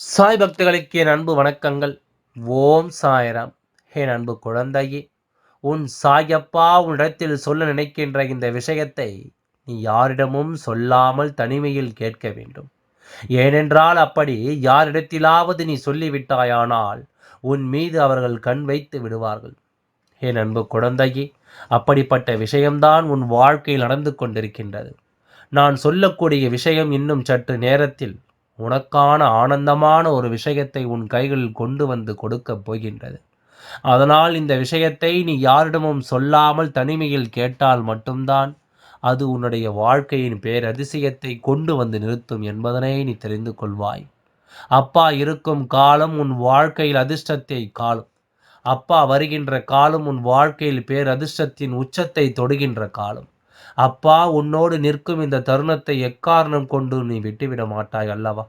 சாய் பக்தர்களுக்கு என் அன்பு வணக்கங்கள். ஓம் சாய்ராம். என் அன்பு குழந்தையே உன் சாயப்பா உன்னிடத்தில் சொல்ல நினைக்கின்ற இந்த விஷயத்தை நீ யாரிடமும் சொல்லாமல் தனிமையில் கேட்க வேண்டும். ஏனென்றால் அப்படி யாரிடத்திலாவது நீ சொல்லிவிட்டாயானால் உன் மீது அவர்கள் கண் வைத்து விடுவார்கள். என் அன்பு குழந்தையே அப்படிப்பட்ட விஷயம்தான் உன் வாழ்க்கையில் நடந்து கொண்டிருக்கின்றது. நான் சொல்லக்கூடிய விஷயம் இன்னும் சற்று நேரத்தில் உனக்கான ஆனந்தமான ஒரு விஷயத்தை உன் கைகளில் கொண்டு வந்து கொடுக்கப் போகின்றது. அதனால் இந்த விஷயத்தை நீ யாரிடமும் சொல்லாமல் தனிமையில் கேட்டால் மட்டும்தான் அது உன்னுடைய வாழ்க்கையின் பேரதிசயத்தை கொண்டு வந்து நிறுத்தும் என்பதனை நீ தெரிந்து கொள்வாய். அப்பா இருக்கும் காலம் உன் வாழ்க்கையில் அதிர்ஷ்டத்தை காலம். அப்பா வருகின்ற காலம் உன் வாழ்க்கையில் பேரதிர்ஷ்டத்தின் உச்சத்தை தொடுகின்ற காலம். அப்பா உன்னோடு நிற்கும் இந்த தருணத்தை எக்காரணம் கொண்டு நீ விட்டுவிட மாட்டாய் அல்லவா?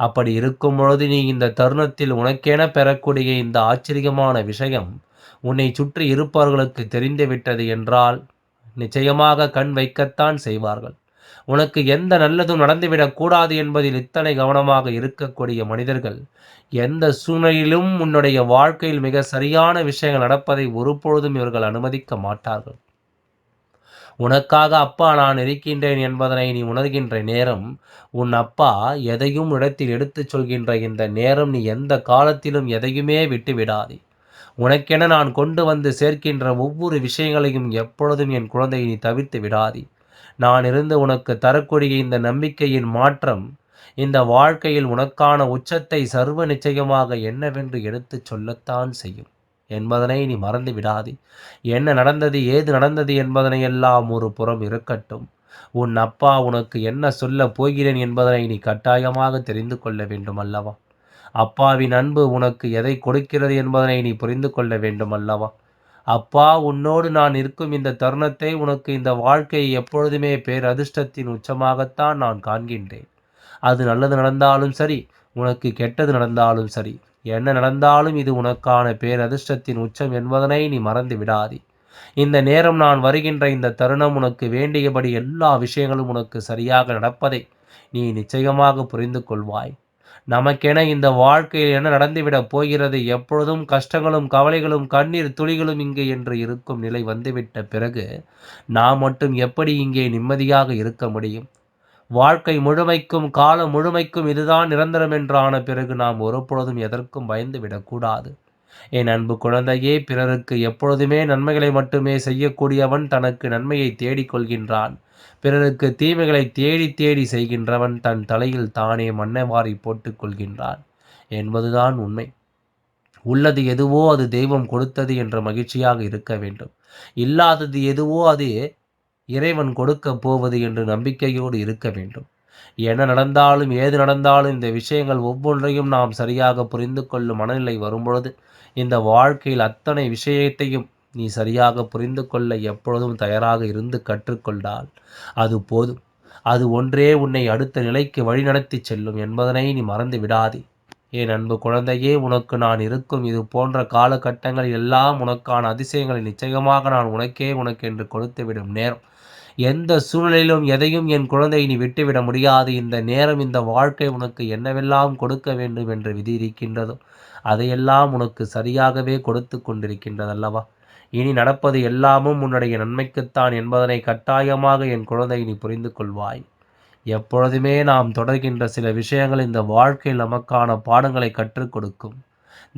அப்படி இருக்கும் பொழுது நீ இந்த தருணத்தில் உனக்கென பெறக்கூடிய இந்த ஆச்சரியமான விஷயம் உன்னை சுற்றி இருப்பவர்களுக்கு தெரிந்துவிட்டது என்றால் நிச்சயமாக கண் வைக்கத்தான் செய்வார்கள். உனக்கு எந்த நல்லதும் நடந்துவிடக்கூடாது என்பதில் இத்தனை கவனமாக இருக்கக்கூடிய மனிதர்கள் எந்த சூழ்நிலையிலும் உன்னுடைய வாழ்க்கையில் மிக சரியான விஷயங்கள் நடப்பதை ஒருபொழுதும் இவர்கள் அனுமதிக்க மாட்டார்கள். உனக்காக அப்பா நான் இருக்கின்றேன் என்பதனை நீ உணர்கின்ற நேரம் உன் அப்பா எதையும் இடத்தில் எடுத்துச் சொல்கின்ற இந்த நேரம் நீ எந்த காலத்திலும் எதையுமே விட்டு விடாதே உனக்கென நான் கொண்டு வந்து சேர்க்கின்ற ஒவ்வொரு விஷயங்களையும் எப்பொழுதும் என் குழந்தையை நீ தவிர்த்து விடாதே. நான் இருந்து உனக்கு தரக்கூடிய இந்த நம்பிக்கையின் மாற்றம் இந்த வாழ்க்கையில் உனக்கான உச்சத்தை சர்வ நிச்சயமாக என்னவென்று எடுத்துச் சொல்லத்தான் செய்யும். என்பதனை நீ மறந்து விடாதே. என்ன நடந்தது ஏது நடந்தது என்பதனை எல்லாம் ஒரு புறம் இருக்கட்டும். உன் அப்பா உனக்கு என்ன சொல்ல போகிறேன் என்பதனை நீ கட்டாயமாக தெரிந்து கொள்ள வேண்டும் அல்லவா அப்பாவின் அன்பு உனக்கு எதை கொடுக்கிறது என்பதனை நீ புரிந்து கொள்ள வேண்டும் அல்லவா அப்பா உன்னோடு நான் இருக்கும் இந்த தருணத்தை உனக்கு இந்த வாழ்க்கையை எப்பொழுதுமே பேரதிர்ஷ்டத்தின் உச்சமாகத்தான் நான் காண்கின்றேன். அது நல்லது நடந்தாலும் சரி உனக்கு கெட்டது நடந்தாலும் சரி என்ன நடந்தாலும் இது உனக்கான பேரதிர்ஷ்டத்தின் உச்சம் என்பதனை நீ மறந்து விடாதே. இந்த நேரம் நான் வருகின்ற இந்த தருணம் உனக்கு வேண்டியபடி எல்லா விஷயங்களும் உனக்கு சரியாக நடப்பதை நீ நிச்சயமாக புரிந்து கொள்வாய். நமக்கென இந்த வாழ்க்கையில் என்ன நடந்துவிடப் போகிறது? எப்பொழுதும் கஷ்டங்களும் கவலைகளும் கண்ணீர் துளிகளும் இங்கே என்று இருக்கும் நிலை வந்துவிட்ட பிறகு நாம் மட்டும் எப்படி இங்கே நிம்மதியாக இருக்க முடியும்? வாழ்க்கை முழுமைக்கும் காலம் முழுமைக்கும் இதுதான் நிரந்தரம் என்றான பிறகு நாம் ஒருபொழுதும் எதற்கும் பயந்து விடக்கூடாது. என் அன்பு குழந்தையே பிறருக்கு எப்பொழுதுமே நன்மைகளை மட்டுமே செய்யக்கூடியவன் தனக்கு நன்மையை தேடிக்கொள்கின்றான் பிறருக்கு தீமைகளை தேடி தேடி செய்கின்றவன் தன் தலையில் தானே மண்ணவாரி போட்டுக்கொள்கின்றான் என்பதுதான் உண்மை. உள்ளது எதுவோ அது தெய்வம் கொடுத்தது என்ற மகிழ்ச்சியாக இருக்க வேண்டும். இல்லாதது எதுவோ அது இறைவன் கொடுக்க போவது என்று நம்பிக்கையோடு இருக்க வேண்டும். என்ன நடந்தாலும் ஏது நடந்தாலும் இந்த விஷயங்கள் ஒவ்வொன்றையும் நாம் சரியாக புரிந்து கொள்ளும் மனநிலை வரும்பொழுது இந்த வாழ்க்கையில் அத்தனை விஷயத்தையும் நீ சரியாக புரிந்து கொள்ள எப்பொழுதும் தயாராக இருந்து கற்றுக்கொண்டால் அது போதும். அது ஒன்றே உன்னை அடுத்த நிலைக்கு வழிநடத்தி செல்லும் என்பதனை நீ மறந்து விடாதே. என் அன்பு குழந்தையே உனக்கு நான் இருக்கும் இது போன்ற காலகட்டங்கள் எல்லாம் உனக்கான அதிசயங்களை நிச்சயமாக நான் உனக்கே உனக்கு என்று கொடுத்துவிடும் நேரம். எந்த சூழ்நிலையிலும் எதையும் என் குழந்தை நீ விட்டுவிட முடியாது. இந்த நேரம் இந்த வாழ்க்கை உனக்கு என்னவெல்லாம் கொடுக்க வேண்டும் என்று விதி இருக்கின்றதோ அதையெல்லாம் உனக்கு சரியாகவே கொடுத்து கொண்டிருக்கின்றதல்லவா இனி நடப்பது எல்லாமும் உன்னுடைய நன்மைக்குத்தான் என்பதனை கட்டாயமாக என் குழந்தை நீ புரிந்து கொள்வாய். எப்பொழுதுமே நாம் தொடர்கின்ற சில விஷயங்கள் இந்த வாழ்க்கையில் நமக்கான பாடங்களை கற்றுக் கொடுக்கும்.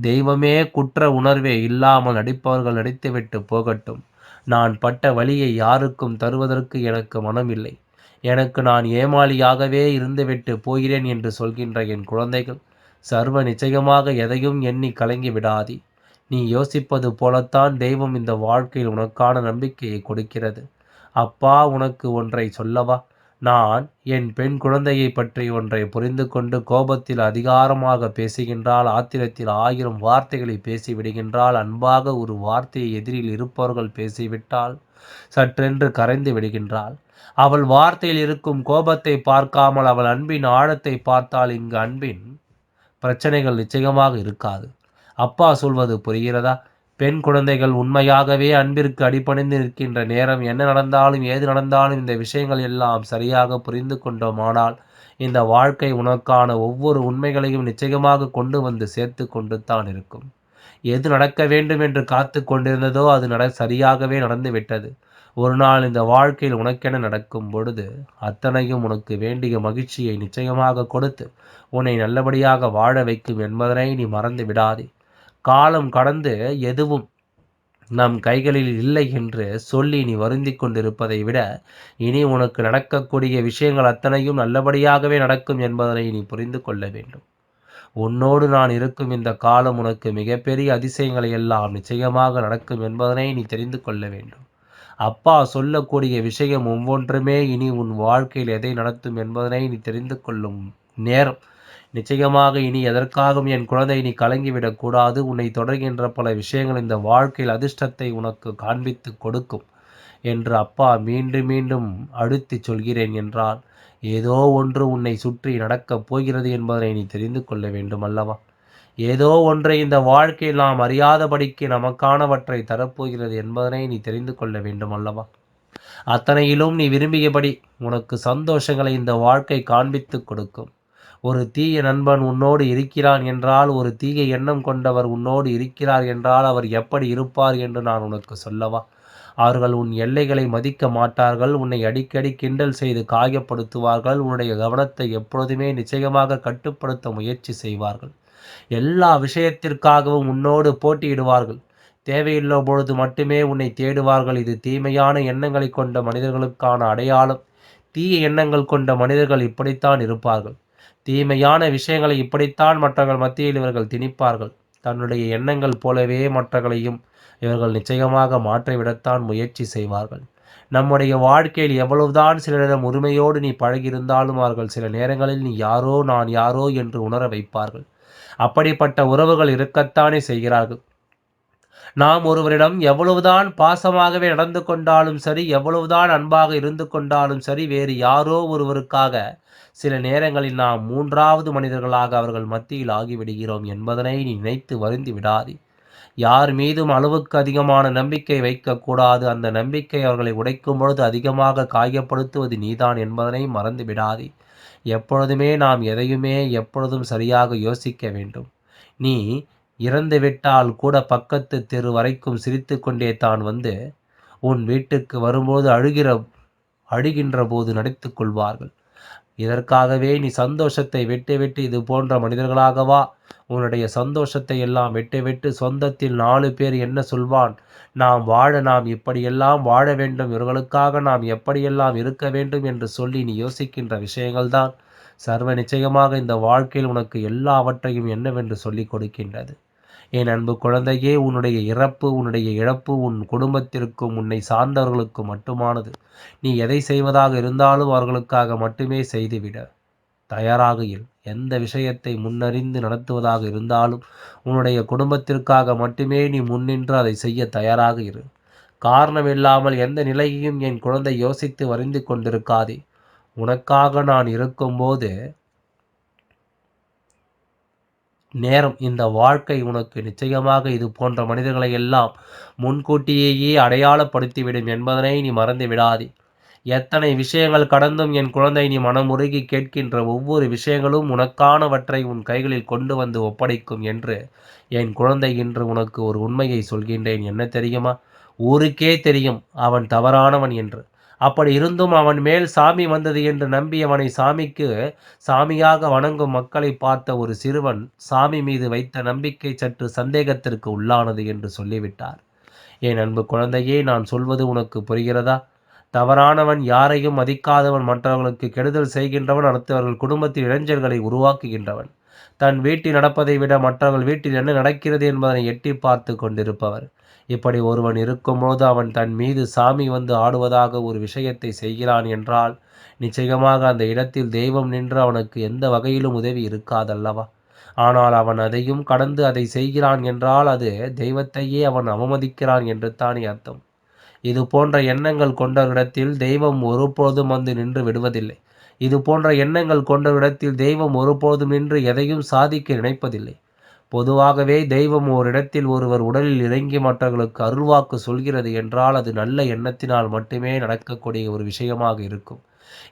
தெய்வமே குற்ற உணர்வே இல்லாமல் நடிப்பவர்கள் நடித்துவிட்டு போகட்டும். நான் பட்ட வழியை யாருக்கும் தருவதற்கு எனக்கு மனமில்லை. எனக்கு நான் ஏமாளியாகவே இருந்துவிட்டு போகிறேன் என்று சொல்கின்ற என் குழந்தைகள் சர்வ நிச்சயமாக எதையும் எண்ணி கலங்கி விடாதி. நீ யோசிப்பது போலத்தான் தெய்வம் இந்த வாழ்க்கையில் உனக்கான நம்பிக்கையை கொடுக்கிறது. அப்பா உனக்கு ஒன்றை சொல்லவா? நான் என் பெண் குழந்தையை பற்றி ஒன்றை புரிந்து கொண்டு கோபத்தில் அதிகாரமாக பேசுகின்றால் ஆத்திரத்தில் ஆயிரம் வார்த்தைகளை பேசிவிடுகின்றால் அன்பாக ஒரு வார்த்தையை எதிரில் இருப்பவர்கள் பேசிவிட்டால் சற்றென்று கரைந்து விடுகின்றாள். அவள் வார்த்தையில் இருக்கும் கோபத்தை பார்க்காமல் அவள் அன்பின் ஆழத்தை பார்த்தால் இங்கு அன்பின் பிரச்சனைகள் நிச்சயமாக இருக்காது. அப்பா சொல்வது புரிகிறதா? பெண் குழந்தைகள் உண்மையாகவே அன்பிற்கு அடிபணிந்து நிற்கின்ற நேரம் என்ன நடந்தாலும் ஏது நடந்தாலும் இந்த விஷயங்கள் எல்லாம் சரியாக புரிந்து கொண்டோமானால் இந்த வாழ்க்கை உனக்கான ஒவ்வொரு உண்மைகளையும் நிச்சயமாக கொண்டு வந்து சேர்த்து கொண்டு தான் இருக்கும். எது நடக்க வேண்டும் என்று காத்து கொண்டிருந்ததோ அது நட சரியாகவே நடந்து விட்டது ஒரு நாள் இந்த வாழ்க்கையில் உனக்கென நடக்கும் பொழுது அத்தனையும் உனக்கு வேண்டிய மகிழ்ச்சியை நிச்சயமாக கொடுத்து உன்னை நல்லபடியாக வாழ வைக்கும் என்பதனை நீ மறந்து விடாதே. காலம் கடந்து எதுவும் நம் கைகளில் இல்லை என்று சொல்லி நீ வருந்தி கொண்டிருப்பதை விட இனி உனக்கு நடக்கக்கூடிய விஷயங்கள் அத்தனையும் நல்லபடியாகவே நடக்கும் என்பதனை நீ புரிந்து கொள்ள வேண்டும். உன்னோடு நான் இருக்கும் இந்த காலம் உனக்கு மிகப்பெரிய அதிசயங்களை எல்லாம் நிச்சயமாக நடக்கும் என்பதனை நீ தெரிந்து கொள்ள வேண்டும். அப்பா சொல்லக்கூடிய விஷயம் ஒவ்வொன்றுமே இனி உன் வாழ்க்கையில் எதை நடத்தும் என்பதனை நீ தெரிந்து கொள்ளும். நேரம். நிச்சயமாக இனி எதற்காகவும் என் குழந்தை நீ கலங்கிவிடக்கூடாது உன்னை தொடர்கின்ற பல விஷயங்கள் இந்த வாழ்க்கையில் அதிர்ஷ்டத்தை உனக்கு காண்பித்து கொடுக்கும் என்று அப்பா மீண்டும் மீண்டும் அழுத்தி சொல்கிறேன் என்றால் ஏதோ ஒன்று உன்னை சுற்றி நடக்கப் போகிறது என்பதனை நீ தெரிந்து கொள்ள வேண்டும் அல்லவா? ஏதோ ஒன்றை இந்த வாழ்க்கையில் நாம் அறியாதபடிக்கு நமக்கானவற்றை தரப்போகிறது என்பதனை நீ தெரிந்து கொள்ள வேண்டும் அல்லவா? அத்தனையிலும் நீ விரும்பியபடி உனக்கு சந்தோஷங்களை இந்த வாழ்க்கை காண்பித்து கொடுக்கும். ஒரு தீய நண்பன் உன்னோடு இருக்கிறான் என்றால் ஒரு தீய எண்ணம் கொண்டவர் உன்னோடு இருக்கிறார் என்றால் அவர் எப்படி இருப்பார் என்று நான் உனக்கு சொல்லவா? அவர்கள் உன் எல்லைகளை மதிக்க மாட்டார்கள் உன்னை அடிக்கடி கிண்டல் செய்து காயப்படுத்துவார்கள் உன்னுடைய கவனத்தை எப்பொழுதுமே நிச்சயமாக கட்டுப்படுத்த முயற்சி செய்வார்கள். எல்லா விஷயத்திற்காகவும் உன்னோடு போட்டியிடுவார்கள். தேவையில்ல பொழுது மட்டுமே உன்னை தேடுவார்கள். இது தீமையான எண்ணங்களை கொண்ட மனிதர்களுக்கான அடையாளம். தீய எண்ணங்கள் கொண்ட மனிதர்கள் இப்படித்தான் இருப்பார்கள். தீமையான விஷயங்களை இப்படித்தான் மற்றவர்கள் மத்தியில் இவர்கள் திணிப்பார்கள். தன்னுடைய எண்ணங்கள் போலவே மற்றவர்களையும் இவர்கள் நிச்சயமாக மாற்றிவிடத்தான் முயற்சி செய்வார்கள். நம்முடைய வாழ்க்கையில் எவ்வளவுதான் சிலரிடம் உரிமையோடு நீ பழகியிருந்தாலும் அவர்கள் சில நேரங்களில் நீ யாரோ நான் யாரோ என்று உணர வைப்பார்கள். அப்படிப்பட்ட உறவுகள் இருக்கத்தானே செய்கிறார்கள். நாம் ஒருவரிடம் எவ்வளவுதான் பாசமாகவே நடந்து கொண்டாலும் சரி எவ்வளவுதான் அன்பாக இருந்து கொண்டாலும் சரி வேறு யாரோ ஒருவருக்காக சில நேரங்களில் நாம் மூன்றாவது மனிதர்களாக அவர்கள் மத்தியில் ஆகிவிடுகிறோம் என்பதனை நீ நினைத்து வருந்தி விடாதே. யார் மீதும் அளவுக்கு அதிகமான நம்பிக்கை வைக்கக்கூடாது. அந்த நம்பிக்கை அவர்களை உடைக்கும் பொழுது அதிகமாக காயப்படுத்துவது நீதான் என்பதனை மறந்து விடாதே. எப்பொழுதுமே நாம் எதையுமே எப்பொழுதும் சரியாக யோசிக்க வேண்டும். நீ இறந்துவிட்டால் கூட பக்கத்து தெரு வரைக்கும் சிரித்து கொண்டே தான் வந்து உன் வீட்டுக்கு வரும்போது அழுகிற அழுகின்ற போது நடித்து கொள்வார்கள். இதற்காகவே நீ சந்தோஷத்தை விட்டுவிட்டு இது போன்ற மனிதர்களாகவா உன்னுடைய சந்தோஷத்தை எல்லாம் விட்டுவிட்டு சொந்தத்தில் நாலு பேர் என்ன சொல்வான்? நாம் வாழ நாம் இப்படியெல்லாம் வாழ வேண்டும். இவர்களுக்காக நாம் எப்படியெல்லாம் இருக்க வேண்டும்? என்று சொல்லி நீ யோசிக்கின்ற விஷயங்கள்தான் சர்வ நிச்சயமாக இந்த வாழ்க்கையில் உனக்கு எல்லாவற்றையும் என்னவென்று சொல்லிக் கொடுக்கின்றது. என் அன்பு குழந்தையே உன்னுடைய இறப்பு உன்னுடைய இழப்பு உன் குடும்பத்திற்கும் உன்னை சார்ந்தவர்களுக்கும் மட்டுமானது. நீ எதை செய்வதாக இருந்தாலும் அவர்களுக்காக மட்டுமே செய்துவிட தயாராக இரு எந்த விஷயத்தை முன்னறிந்து நடத்துவதாக இருந்தாலும் உன்னுடைய குடும்பத்திற்காக மட்டுமே நீ முன்னின்று அதை செய்ய தயாராக இரு. காரணம் இல்லாமல் எந்த நிலையையும் என் குழந்தை யோசித்து வரைந்து கொண்டிருக்காதே. உனக்காக நான் இருக்கும்போது நேரம். இந்த வாழ்க்கை உனக்கு நிச்சயமாக இது போன்ற மனிதர்களை எல்லாம் முன்கூட்டியேயே அடையாளப்படுத்திவிடும் என்பதனை நீ மறந்து விடாதே. எத்தனை விஷயங்கள் கடந்தும் என் குழந்தை நீ மனமுருகி கேட்கின்ற ஒவ்வொரு விஷயங்களும் உனக்கானவற்றை உன் கைகளில் கொண்டு வந்து ஒப்படைக்கும் என்று என் குழந்தை இன்று உனக்கு ஒரு உண்மையை சொல்கின்றேன். என்ன தெரியுமா? ஊருக்கே தெரியும். அவன் தவறானவன் என்று. அப்படி இருந்தும் அவன் மேல் சாமி வந்தது என்று நம்பி அவனை சாமிக்கு சாமியாக வணங்கும் மக்களை பார்த்த ஒரு சிறுவன் சாமி மீது வைத்த நம்பிக்கை சற்று சந்தேகத்திற்கு உள்ளானது என்று சொல்லிவிட்டார். என் அன்பு குழந்தையே நான் சொல்வது உனக்கு புரிகிறதா? தவறானவன் யாரையும் மதிக்காதவன் மற்றவர்களுக்கு கெடுதல் செய்கின்றவன் அடுத்தவர்கள் குடும்பத்தில் இளைஞர்களை உருவாக்குகின்றவன். தன் வீட்டில் நடப்பதை விட மற்றவர்கள் வீட்டில் என்ன நடக்கிறது என்பதனை எட்டி பார்த்து கொண்டிருப்பவர். இப்படி ஒருவன் இருக்கும்போது அவன் தன் மீது சாமி வந்து ஆடுவதாக ஒரு விஷயத்தை செய்கிறான் என்றால் நிச்சயமாக அந்த இடத்தில் தெய்வம் நின்று அவனுக்கு எந்த வகையிலும் உதவி இருக்காதல்லவா? ஆனால் அவன் அதையும் கடந்து அதை செய்கிறான் என்றால் அது தெய்வத்தையே அவன் அவமதிக்கிறான் என்று தானே அர்த்தம். இது போன்ற எண்ணங்கள் கொண்டவரிடத்தில் தெய்வம் ஒருபோதும் வந்து நின்று விடுவதில்லை. இது போன்ற எண்ணங்கள் கொண்டவரிடத்தில் தெய்வம் ஒருபோதும் நின்று எதையும் சாதிக்க நினைப்பதில்லை. பொதுவாகவே தெய்வம் ஓரிடத்தில் ஒருவர் உடலில் இறங்கி மற்றவர்களுக்கு அருள்வாக்கு சொல்கிறது என்றால் அது நல்ல எண்ணத்தினால் மட்டுமே நடக்கக்கூடிய ஒரு விஷயமாக இருக்கும்.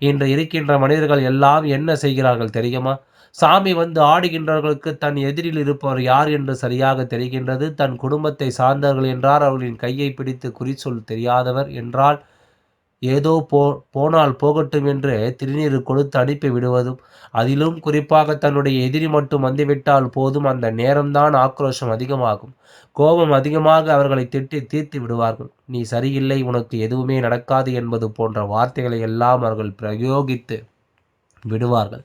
இன்று இருக்கின்ற மனிதர்கள் எல்லாம் என்ன செய்கிறார்கள் தெரியுமா? சாமி வந்து ஆடுகின்றவர்களுக்கு தன் எதிரில் இருப்பவர் யார் என்று சரியாக தெரிகின்றது. தன் குடும்பத்தை சார்ந்தவர்கள் என்றால் அவர்களின் கையை பிடித்து குறிச்சொல் தெரியாதவர் என்றால் ஏதோ போ போனால் போகட்டும் என்று திருநீர் கொடுத்து அனுப்பி விடுவதும் அதிலும் குறிப்பாக தன்னுடைய எதிரி மட்டும் வந்துவிட்டால் போதும் அந்த நேரம்தான் ஆக்ரோஷம் அதிகமாகும். கோபம் அதிகமாக அவர்களை திட்டி தீர்த்து விடுவார்கள். நீ சரியில்லை உனக்கு எதுவுமே நடக்காது என்பது போன்ற வார்த்தைகளை எல்லாம் அவர்கள் பிரயோகித்து விடுவார்கள்.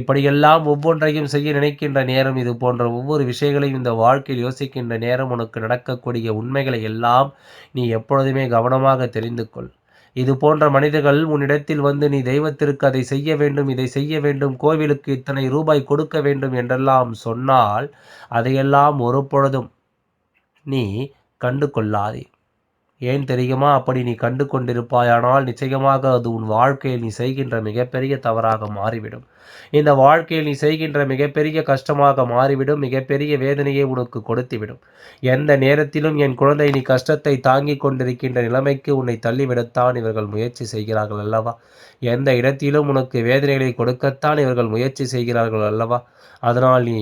இப்படியெல்லாம் ஒவ்வொன்றையும் செய்ய நினைக்கின்ற நேரம் இது போன்ற ஒவ்வொரு விஷயங்களையும் இந்த வாழ்க்கையில் யோசிக்கின்ற நேரம் உனக்கு நடக்கக்கூடிய உண்மைகளை எல்லாம் நீ எப்பொழுதுமே கவனமாக தெரிந்து கொள். இது போன்ற மனிதர்கள் உன்னிடத்தில் வந்து நீ தெய்வத்திற்கு அதை செய்ய வேண்டும் இதை செய்ய வேண்டும் கோவிலுக்கு இத்தனை ரூபாய் கொடுக்க வேண்டும் என்றெல்லாம் சொன்னால் அதையெல்லாம் ஒரு பொழுதும் நீ கண்டு கொள்ளாதே ஏன் தெரியுமா? அப்படி நீ கண்டு கொண்டிருப்பாயானால் நிச்சயமாக அது உன் வாழ்க்கையில் நீ செய்கின்ற மிகப்பெரிய தவறாக மாறிவிடும். இந்த வாழ்க்கையில் நீ செய்கின்ற மிகப்பெரிய கஷ்டமாக மாறிவிடும் மிகப்பெரிய வேதனையை உனக்கு கொடுத்துவிடும். எந்த நேரத்திலும் என் குழந்தை நீ கஷ்டத்தை தாங்கிக் கொண்டிருக்கின்ற நிலைமைக்கு உன்னை தள்ளிவிடத்தான் இவர்கள் முயற்சி செய்கிறார்கள் அல்லவா? எந்த இடத்திலும் உனக்கு வேதனைகளை கொடுக்கத்தான் இவர்கள் முயற்சி செய்கிறார்கள் அல்லவா? அதனால் நீ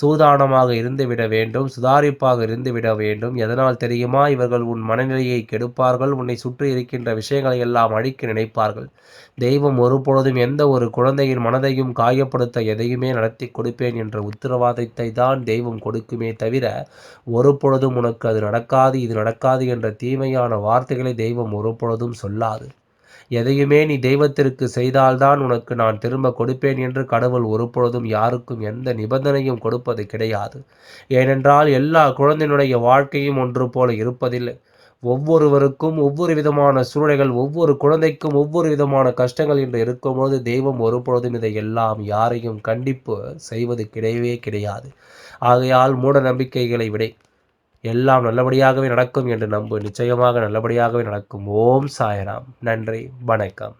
சூதானமாக இருந்துவிட வேண்டும் சுதாரிப்பாக இருந்துவிட வேண்டும். எதனால் தெரியுமா? இவர்கள் உன் மனநிலையை கெடுப்பார்கள் உன்னை சுற்றி இருக்கின்ற விஷயங்களை எல்லாம் அழிக்க நினைப்பார்கள். தெய்வம் ஒருபொழுதும் எந்த ஒரு குழந்தையின் மனதையும் காயப்படுத்த எதையுமே நடத்தி கொடுப்பேன் என்ற உத்தரவாதத்தை தான் தெய்வம் கொடுக்குமே தவிர ஒரு பொழுதும் உனக்கு அது நடக்காது இது நடக்காது என்ற தீமையான வார்த்தைகளை தெய்வம் ஒரு பொழுதும் சொல்லாது. எதையுமே நீ தெய்வத்திற்கு செய்தால்தான் உனக்கு நான் திரும்ப கொடுப்பேன் என்று கடவுள் ஒருபொழுதும் யாருக்கும் எந்த நிபந்தனையும் கொடுப்பது கிடையாது. ஏனென்றால் எல்லா குழந்தையினுடைய வாழ்க்கையும் ஒன்று போல இருப்பதில்லை. ஒவ்வொருவருக்கும் ஒவ்வொரு விதமான சூழ்நிலைகள் ஒவ்வொரு குழந்தைக்கும் ஒவ்வொரு விதமான கஷ்டங்கள் என்று இருக்கும்போது தெய்வம் ஒருபொழுதும் இதை எல்லாம் யாரையும் கண்டிப்பு செய்வது கிடையவே கிடையாது. ஆகையால் மூட நம்பிக்கைகளை விட. எல்லாம் நல்லபடியாகவே நடக்கும் என்று நம்பு. நிச்சயமாக நல்லபடியாகவே நடக்கும். ஓம் சாயராம். நன்றி. வணக்கம்.